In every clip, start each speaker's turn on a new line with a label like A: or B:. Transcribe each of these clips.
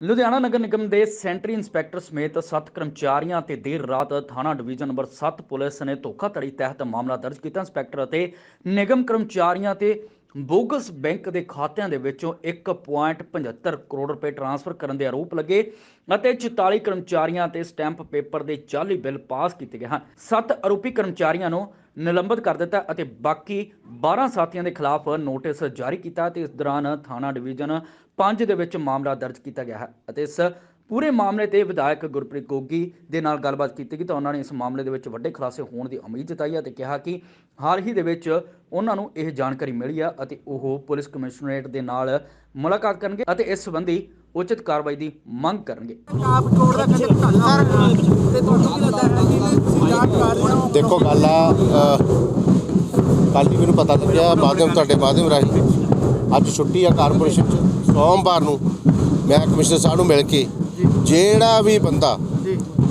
A: ਲੁਧਿਆਣਾ ਨਗਰ ਨਿਗਮ ਦੇ sanitary inspector ਸਮੇਤ 7 ਕਰਮਚਾਰੀਆਂ ਤੇ ਦੇਰ ਰਾਤ ਥਾਣਾ ਡਿਵੀਜ਼ਨ ਨੰਬਰ 7 ਪੁਲਿਸ ਨੇ ਧੋਖਾਧੜੀ ਤਹਿਤ ਮਾਮਲਾ ਦਰਜ ਕੀਤਾ। ਇੰਸਪੈਕਟਰ ਅਤੇ ਨਿਗਮ ਕਰਮਚਾਰੀਆਂ ਤੇ ਬੋਗਸ ਬੈਂਕ ਦੇ ਖਾਤਿਆਂ ਦੇ ਵਿੱਚੋਂ 1.75 ਕਰੋੜ ਰੁਪਏ ਟ੍ਰਾਂਸਫਰ ਕਰਨ ਦੇ ਆਰੋਪ ਲੱਗੇ ਅਤੇ 44 ਕਰਮਚਾਰੀਆਂ ਤੇ ਸਟੈਂਪ ਪੇਪਰ ਦੇ ਜਾਲੀ ਬਿੱਲ ਪਾਸ ਕੀਤੇ ਗਏ ਹਨ। 7 ਆਰੋਪੀ ਕਰਮਚਾਰੀਆਂ ਨੂੰ ਨਿਲੰਬਿਤ ਕਰ ਦਿੱਤਾ ਅਤੇ ਬਾਕੀ 12 ਸਾਥੀਆਂ ਦੇ ਖਿਲਾਫ ਨੋਟਿਸ ਜਾਰੀ ਕੀਤਾ ਤੇ ਇਸ ਦੌਰਾਨ ਥਾਣਾ ਡਿਵੀਜ਼ਨ 5 ਦੇ ਵਿੱਚ ਮਾਮਲਾ ਦਰਜ ਕੀਤਾ ਗਿਆ ਹੈ ਅਤੇ ਇਸ ਪੂਰੇ ਮਾਮਲੇ ਤੇ ਵਿਧਾਇਕ ਗੁਰਪ੍ਰੀਤ ਗੋਗੀ ਦੇ ਨਾਲ ਗੱਲਬਾਤ ਕੀਤੀ ਗਈ ਤਾਂ ਉਹਨਾਂ ਨੇ ਇਸ ਮਾਮਲੇ ਦੇ ਵਿੱਚ ਵੱਡੇ ਖੁਲਾਸੇ ਹੋਣ ਦੀ ਉਮੀਦ ਜਤਾਈ ਹੈ ਤੇ ਕਿਹਾ ਕਿ ਹਾਲ ਹੀ ਦੇ ਵਿੱਚ ਉਹਨਾਂ ਨੂੰ ਇਹ ਜਾਣਕਾਰੀ ਮਿਲੀ ਆ ਅਤੇ ਉਹ ਪੁਲਿਸ ਕਮਿਸ਼ਨਰੇਟ ਦੇ ਨਾਲ ਮੁਲਾਕਾਤ ਕਰਨਗੇ ਅਤੇ ਇਸ ਸੰਬੰਧੀ ਉਚਿਤ ਕਾਰਵਾਈ ਦੀ ਮੰਗ ਕਰਨਗੇ।
B: ਆਪ ਕਰੋੜ ਦਾ ਕਹਿੰਦੇ ਘੁਟਾਲਾ ਤੇ ਤੁਹਾਨੂੰ ਕੀ ਲੱਗਦਾ ਹੈ ਕਿ ਤੁਸੀਂ ਜਾਂਚ ਕਰ ਰਹੇ ਹੋ
C: ਦੇਖੋ, ਗੱਲ ਆ ਕੱਲ ਹੀ ਮੈਨੂੰ ਪਤਾ ਲੱਗਿਆ ਮਾਧਿਅਮ ਤੁਹਾਡੇ ਮਾਧਿਅਮ ਰਾਹੀਂ। ਅੱਜ ਛੁੱਟੀ ਆ ਕਾਰਪੋਰੇਸ਼ਨ ਚ, ਸੋਮਵਾਰ ਨੂੰ ਮੈਂ ਕਮਿਸ਼ਨਰ ਸਾਹਿਬ ਨੂੰ ਮਿਲ ਕੇ ਜਿਹੜਾ ਵੀ ਬੰਦਾ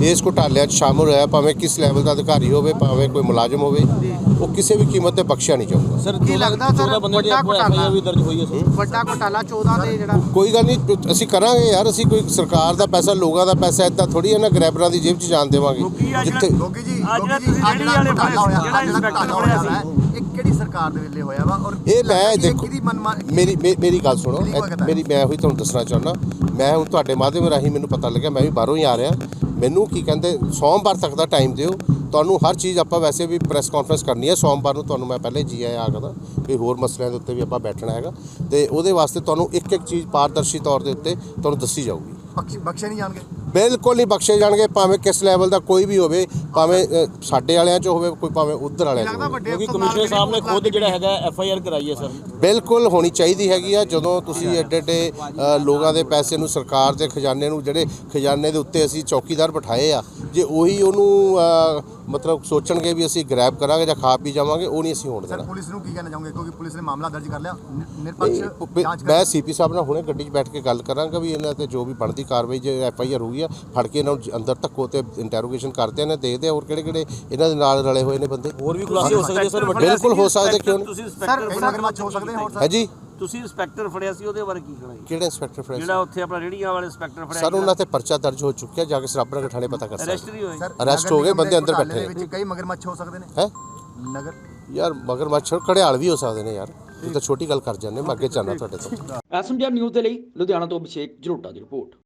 C: ਇਸ ਘੁਟਾਲਿਆਂ 'ਚ ਸ਼ਾਮਲ ਹੋਇਆ ਭਾਵੇਂ ਕਿਸ ਲੈਵਲ ਦਾ ਅਧਿਕਾਰੀ ਹੋਵੇ ਭਾਵੇਂ ਕੋਈ ਮੁਲਾਜ਼ਮ ਹੋਵੇ ਉਹ ਕਿਸੇ ਵੀ ਕੀਮਤ ਤੇ ਬਖਸ਼ਿਆ ਨਹੀਂ ਜਾਊਗਾ।
D: ਸਰ
B: ਕੀ ਲੱਗਦਾ ਸਰ ਵੱਡਾ ਘੁਟਾਲਾ?
D: ਵੀ ਦਰਜ ਹੋਈ ਹੈ ਸਰ।
B: ਵੱਡਾ ਘੁਟਾਲਾ 14 ਦੇ ਜਿਹੜਾ
C: ਕੋਈ ਗੱਲ ਨਹੀਂ ਅਸੀਂ ਕਰਾਂਗੇ ਯਾਰ ਅਸੀਂ ਕੋਈ ਸਰਕਾਰ ਦਾ ਪੈਸਾ ਲੋਕਾਂ ਦਾ ਪੈਸਾ ਇਦਾਂ ਥੋੜੀ ਹੈ ਨਾ ਗ੍ਰੈਬਰਾਂ ਦੀ ਜੇਬ 'ਚ ਜਾਣ ਦੇਵਾਂਗੇ। ਜਿੱਥੇ
E: ਗੋਗੀ ਜੀ ਅੱਜ ਜਿਹੜਾ ਘੁਟਾਲਾ ਹੋਇਆ ਜਿਹੜਾ ਇੰਸਪੈਕਟਰ ਹੋਇਆ ਹੈ ਇਹ ਕਿਹੜੀ ਸਰਕਾਰ ਦੇ ਵੇਲੇ ਹੋਇਆ ਵਾ ਔਰ
C: ਇਹ ਮੈਂ ਦੇਖੋ
E: ਕਿਹਦੀ ਮਨਮਾਨ
C: ਮੇਰੀ ਮੇ- ਮੇਰੀ ਗੱਲ ਸੁਣੋ? ਮੇਰੀ ਮੈਂ ਉਹੀ ਤੁਹਾਨੂੰ ਦੱਸਣਾ ਚਾਹੁੰਦਾ। ਮੈਂ ਹੁਣ ਤੁਹਾਡੇ ਮਾਧਿਅਮ ਰਾਹੀਂ ਮੈਨੂੰ ਪਤਾ ਲੱਗਿਆ ਮੈਂ ਵੀ ਬਾਹਰੋਂ ਹੀ ਆ ਰਿਹਾ। ਮੈਨੂੰ ਕੀ ਕਹਿੰਦੇ ਸੋਮਵਾਰ ਤੱਕ ਦਾ ਟਾਈਮ ਦਿਓ। ਤੁਹਾਨੂੰ ਹਰ ਚੀਜ਼ ਆਪਾਂ ਵੈਸੇ ਵੀ ਪ੍ਰੈਸ ਕਾਨਫਰੰਸ ਕਰਨੀ ਹੈ। ਸੋਮਵਾਰ ਨੂੰ ਤੁਹਾਨੂੰ ਮੈਂ ਪਹਿਲੇ ਜੀ ਆਇਆ ਆਖਦਾ ਵੀ ਹੋਰ ਮਸਲਿਆਂ ਦੇ ਉੱਤੇ ਵੀ ਆਪਾਂ ਬੈਠਣਾ ਹੈਗਾ। ਤੇ ਉਹਦੇ ਵਾਸਤੇ ਤੁਹਾਨੂੰ ਇੱਕ ਇੱਕ ਚੀਜ਼ ਪਾਰਦਰਸ਼ੀ ਤੌਰ ਦੇ ਉੱਤੇ ਤੁਹਾਨੂੰ ਦੱਸੀ ਜਾਊਗੀ।
E: ਬਖਸ਼- ਬਖਸ਼ੇ ਨਹੀਂ ਜਾਣਗੇ?
C: ਬਿਲਕੁਲ ਨਹੀਂ ਬਖਸ਼ੇ ਜਾਣਗੇ ਭਾਵੇਂ ਕਿਸ ਲੈਵਲ ਦਾ ਕੋਈ ਵੀ ਹੋਵੇ ਭਾਵੇਂ ਅ, ਸਾਡੇ ਵਾਲਿਆਂ 'ਚ ਹੋਵੇ ਕੋਈ ਭਾਵੇਂ ਉਧਰ ਵਾਲਿਆਂ 'ਚ
B: ਲੱਗਦਾ
C: ਹੋਵੇ।
B: ਵੱਡੇ
D: ਕਿਉਂਕਿ
B: ਅਫਸਰ ਨਾਲ
D: ਕਮਿਸ਼ਨਰ ਸਾਹਿਬ ਨੇ ਖੁਦ ਜਿਹੜਾ ਹੈਗਾ ਐਫ ਆਈ ਆਰ ਕਰਾਈ ਹੈ ਸਰ।
C: ਬਿਲਕੁਲ ਹੋਣੀ ਚਾਹੀਦੀ ਹੈਗੀ ਆ ਜਦੋਂ ਤੁਸੀਂ ਐਡੇ ਐਡੇ ਅ, ਲੋਕਾਂ ਦੇ ਪੈਸੇ ਨੂੰ ਸਰਕਾਰ ਦੇ ਖਜ਼ਾਨੇ ਨੂੰ ਜਿਹੜੇ ਖਜ਼ਾਨੇ ਦੇ ਉੱਤੇ ਅਸੀਂ ਚੌਕੀਦਾਰ ਬਿਠਾਏ ਆ ਜੇ ਉਹੀ ਉਹਨੂੰ ਮਤਲਬ ਸੋਚਣਗੇ ਵੀ ਅਸੀਂ ਗ੍ਰੈਬ ਕਰਾਂਗੇ ਜਾਂ ਖਾ ਪੀ ਜਾਵਾਂਗੇ ਉਹ ਨਹੀਂ ਅਸੀਂ ਹੋਣ
E: ਸਰ
C: ਦੇਣਾ।
E: ਪੁਲਿਸ ਨੂੰ ਕੀ ਕਹਿਣਾ ਚਾਹੋਗੇ? ਕਿਉਂਕਿ ਪੁਲਿਸ ਨੇ ਮਾਮਲਾ ਦਰਜ ਕਰ ਲਿਆ। ਨਿ- ਨਿਰਪੱਖ ਜਾਂਚ ਕਰ
C: ਮੈਂ ਸੀਪੀ ਸਾਹਿਬ ਨਾਲ ਹੁਣੇ ਗੱਡੀ 'ਚ ਬੈਠ ਕੇ ਗੱਲ ਕਰਾਂਗਾ ਵੀ ਇਹਨਾਂ ਤੇ ਜੋ ਵੀ ਬਣਦੀ ਕਾਰਵਾਈ ਜੇ ਐਫ ਆਈ ਆਰ ਹੋਈ ਆ ਫੜ ਕੇ ਇਹਨਾਂ ਨੂੰ ਅੰਦਰ ਧੱਕੋ ਤੇ ਇੰਟਰੋਗੇਸ਼ਨ ਕਰਦੇ ਨੇ ਦੇਖਦੇ ਆ ਹੋਰ ਕਿਹੜੇ ਕਿਹੜੇ ਇਹਨਾਂ ਦੇ ਨਾਲ ਰਲੇ ਹੋਏ ਨੇ ਬੰਦੇ।
D: ਹੋਰ ਵੀ ਖੁਲਾਸੇ ਹੋ ਸਕਦੇ ਸਰ ਵੱਡੇ
C: ਬਿਲਕੁਲ ਹੋ ਸਕਦੇ ਕਿਉਂ ਨਹੀਂ
F: ਤੁਸੀਂ
E: ਕਈ
F: ਇੰਸਪੈਕਟਰ
E: ਮਗਰਮੱਛ ਹੋ ਸਕਦੇ ਨੇ ਹੋਰ
C: ਹੈ ਜੀ
F: ਤੁਸੀਂ ਇੰਸਪੈਕਟਰ ਫੜਿਆ ਸੀ ਉਹਦੇ ਬਾਰੇ ਕੀ ਕਹਿਣਾ ਜੀ?
C: ਕਿਹੜੇ ਇੰਸਪੈਕਟਰ ਫਰੈਂਸ
F: ਜਿਹੜਾ ਉੱਥੇ ਆਪਣਾ ਰੇੜੀਆਂ ਵਾਲੇ ਇੰਸਪੈਕਟਰ ਫੜਿਆ
C: ਸਰ ਉਹਨਾਂ ਤੇ ਪਰਚਾ ਦਰਜ ਹੋ ਚੁੱਕਿਆ ਜਾ ਕੇ ਸਰਾਬਰਾ ਥਾਣੇ ਪਤਾ ਕਰ
F: ਅਰੈਸਟ
C: ਸਕਦੇ
F: ਨਹੀਂ ਹੋਏ
E: ਸਰ
C: ਅਰੈਸਟ ਹੋ ਗਏ, ਬੰਦੇ ਅੰਦਰ ਬੈਠੇ
E: ਦੇ ਵਿੱਚ ਕਈ ਮਗਰਮੱਛ ਹੋ ਸਕਦੇ ਨੇ?
C: ਹੈ?
E: ਨਗਰ?
C: ਯਾਰ ਮਗਰ ਮੱਛਰ ਘੜਿਆਲ ਵੀ ਹੋ ਸਕਦੇ ਨੇ ਯਾਰ। ਇਹ ਤਾਂ ਛੋਟੀ ਗੱਲ ਕਰ ਜਾਂਦੇ ਮੈਂ ਅੱਗੇ ਚਾਹਨਾ ਤੁਹਾਡੇ ਤੋਂ।
A: ਐਸਐਮਜੀ ਨਿਊਜ਼ ਦੇ ਲਈ ਲੁਧਿਆਣਾ ਤੋਂ ਅਭਿਸ਼ੇਕ ਜਰੋਟਾ ਦੀ ਰਿਪੋਰਟ।